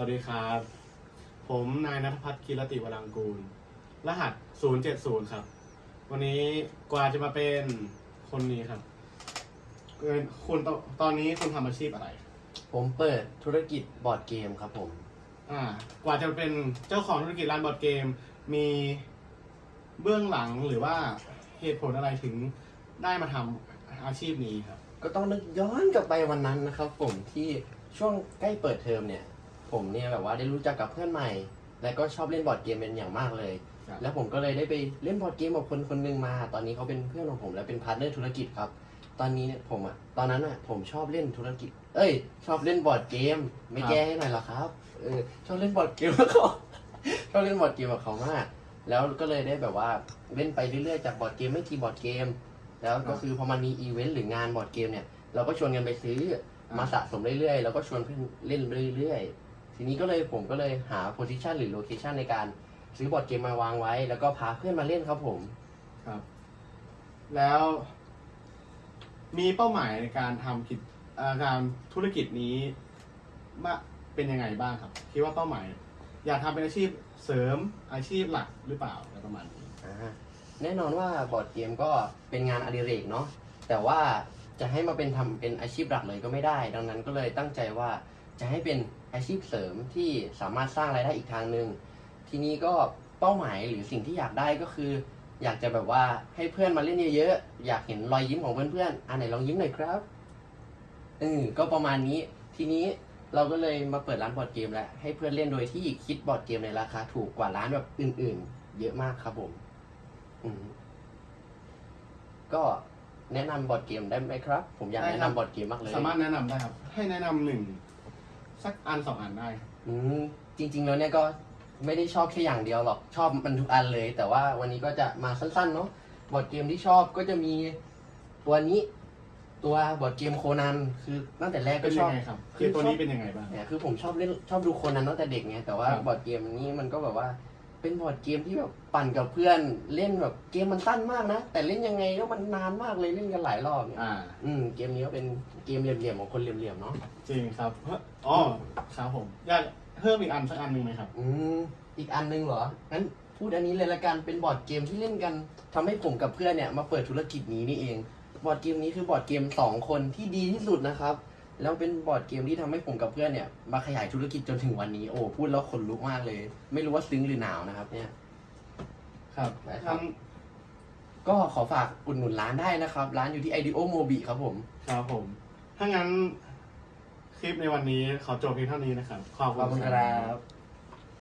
วัสดีครับ ผมนายนัทพัฒน์กิรติวรังกูล รหัส 070 ครับ วันนี้กว่าจะมาเป็นคนนี้ครับเอ่อคุณตตอนนี้คุณทำอาชีพอะไร ผมเปิดธุรกิจบอร์ดเกมครับผม อ่า กว่าจะเป็นเจ้าของธุรกิจร้านบอร์ดเกม มีเบื้องหลังหรือว่าเหตุผลอะไรถึงได้มาทำอาชีพนี้ครับ ก็ต้องนึกย้อนกลับไปวันนั้นนะครับ ผมที่ช่วงใกล้เปิดเทอมเนี่ย ผมเนี่ยแบบว่าได้รู้จักกับเพื่อนใหม่ และก็ชอบเล่นบอร์ดเกมเป็นอย่างมากเลย ครับ แล้วผมก็เลยได้ไปเล่นบอร์ดเกมกับคนคนหนึ่งมา ตอนนี้เขาเป็นเพื่อนของผมและเป็นพาร์ทเนอร์ธุรกิจครับ ตอนนี้เนี่ยผมอะตอนนั้นอะผมชอบเล่นธุรกิจ เอ้ย ชอบเล่นบอร์ดเกม ไม่แก้ให้หน่อยเหรอครับเออชอบเล่นบอร์ดเกมกับเขาชอบเล่นบอร์ดเกมกับเขามาก แล้วก็เลยได้แบบว่าเล่นไปเรื่อยๆจากบอร์ดเกมไม่กี่บอร์ดเกม แล้วก็คือพอมันมีอีเวนต์หรืองานบอร์ดเกมเนี่ย เราก็ชวนกันไปซื้อมาสะสมเรื่อยๆ แล้วก็ชวนเพื่อนเล่นไปเรื่อยๆ ทีนี้ก็เลยผมก็เลยหาโพ i ิชันหรือโลเคชันในการซื้อบอร์ดเกมมาวางไว้ แล้วก็พาเพื่อนมาเล่นครับผม ครับ แล้ว มีเป้าหมายในการทำกิจเอ่อการธุรกิจนี้มาเป็นยังไงบ้างครับ คิดว่าเป้าหมาย อยากทำเป็นอาชีพเสริมอาชีพหลักหรือเปล่าอะไรประมาณนี้ อ่าแน่นอนว่าบอร์ดเกมก็เป็นงานอดิเรกเนาะแต่ว่าจะให้มาเป็นทำเป็นอาชีพหลักเลยก็ไม่ได้ ดังนั้นก็เลยตั้งใจว่าจะให้เป็น อาชีพเสริมที่สามารถสร้างรายได้อีกทางหนึ่งทีนี้ก็เป้าหมายหรือสิ่งที่อยากได้ก็คือ อยากจะแบบว่าให้เพื่อนมาเล่นเยอะๆอยากเห็นรอยยิ้มของเพื่อนๆอันไหนลองยิ้มหน่อยครับเออก็ประมาณนี้ ทีนี้เราก็เลยมาเปิดร้านบอร์ดเกมแล้วให้เพื่อนเล่นโดยที่คิดบอร์ดเกมในราคาถูกกว่าร้านแบบอื่น ๆ เยอะมากครับผมอืมก็แนะนำบอร์ดเกมได้ไหมครับ ผมอยากได้แนะครับ นำบอร์ดเกมมากเลย สามารถแนะนำได้ครับ ให้แนะนำหนึ่ง สักอันสองอันได้ครับอืมจริง ๆ แล้วเนี่ยก็ไม่ได้ชอบแค่อย่างเดียวหรอกชอบมันทุกอันเลย แต่ว่าวันนี้ก็จะมาสั้นๆเนาะบอร์ดเกมที่ชอบก็จะมีตัวนี้ตัวบอร์ดเกมโคนันคือตั้งแต่แรกเป็ก็นชยัอบ งไงครับ คือตัวนี้เป็นยังไงบ้าง เนี่ยคือผมชอบเล่นชอบดูโคนันตั้งแต่เด็กไงแต่ว่าครับ บอร์ดเกมนี้มันก็แบบว่า เป็นบอร์ดเกมที่แบบปั่นกับเพื่อนเล่นแบบเกมมันสั้นมากนะ แต่เล่นยังไงก็มันนานมากเลยเล่นกันหลายรอบเนี่ยอ่า อืมเกมนี้ก็เป็นเกมเหลี่ยมๆของคนเหลี่ยมๆเนาะจริงครับเฮ้ยอ๋อครับผมอยากเพิ่มอีกอันสักอันหนึ่งไหมครับ อืมอีกอันนึงเหรองั้นพูดอันนี้เลยละกันเป็นบอร์ดเกมที่เล่นกันทำให้ผมกับเพื่อนเนี่ยมาเปิดธุรกิจนี้นี่เอง บอร์ดเกมนี้คือบอร์ดเกมสองคนที่ดีที่สุดนะครับ แล้วเป็นบอร์ดเกมที่ทำให้ผมกับเพื่อนเนี่ยมาขยายธุรกิจจนถึงวันนี้โอ้พูดแล้วขนลุกมากเลย ไม่รู้ว่าซึ้งหรือหนาวนะครับ เนี่ยครับได้ครับงั้นก็ขอฝากอุดหนุนร้านได้นะครับ ร้านอยู่ที่ IDEO Mobi ครับผม ครับผม ถ้างั้นคลิปในวันนี้ขอจบเพียงเท่านี้นะครับ ขอบขอบคุคุณณคครัรับ บ